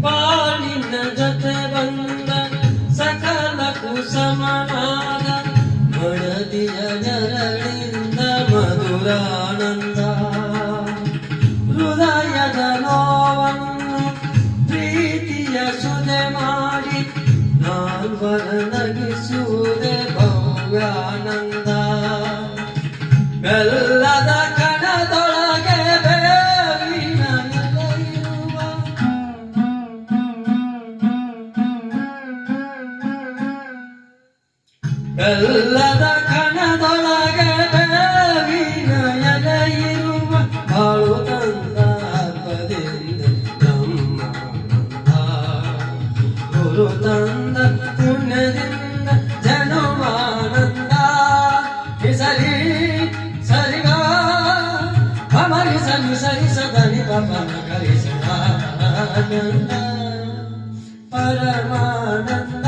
ಬಾಳಿನ ಜೊತೆ ಬಂದ ಸಕಲ ಕುಸಮನಾದ ಮಡದಿಯ ನೆರಳಿಂದ ಮಧುರಾನಂದ. ಹೃದಯದ ನೋವನ್ನು ಪ್ರೀತಿಯ ಸುದೆ ಮಾಡಿ ನಾಲ್ವರ ನಗಿಸುವುದೇ ಭವ್ಯಾನಂದ. ಬೆಲ್ಲದ ಬೆಲ್ಲದ ಕಣದೊಳಗೆ ಬೇವಿನ ಎಲೆಯಿರುವ ಬಾಳು ತಂದ ಹಬ್ಬದಿಂದ ನಮ್ಮ ಗುರು ತಂದ ಪುಣ್ಯದಿಂದ ಜನುಮಾನಂದ ಸರಿ ಸರಿಗ ಅಮರಿ ಸರಿ ಸರಿ ಸದನಿ ಪಾಪ ಕರಿಸಿದ ಪರಮಾನಂದ ಪರಮಾನಂದ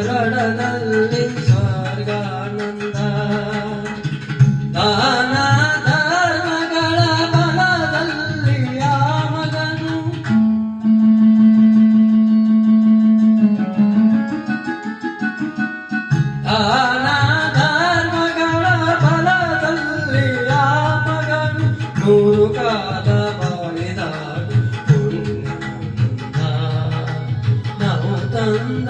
ಶರಣನಲ್ಲಿ ಸ್ವರ್ಗಾನಂದ ದಾನ ಧರ್ಮಗಳ ಬಲದಲ್ಲಿ ಆ ಮಗನು ದಾನ ಧರ್ಮಗಳ ಬಲದಲ್ಲಿ ಆ ಮಗನು ನೂರು ಕಾಲ ಬಾಳಿದ ಪುಣ್ಯ ನಾವು ತಂದ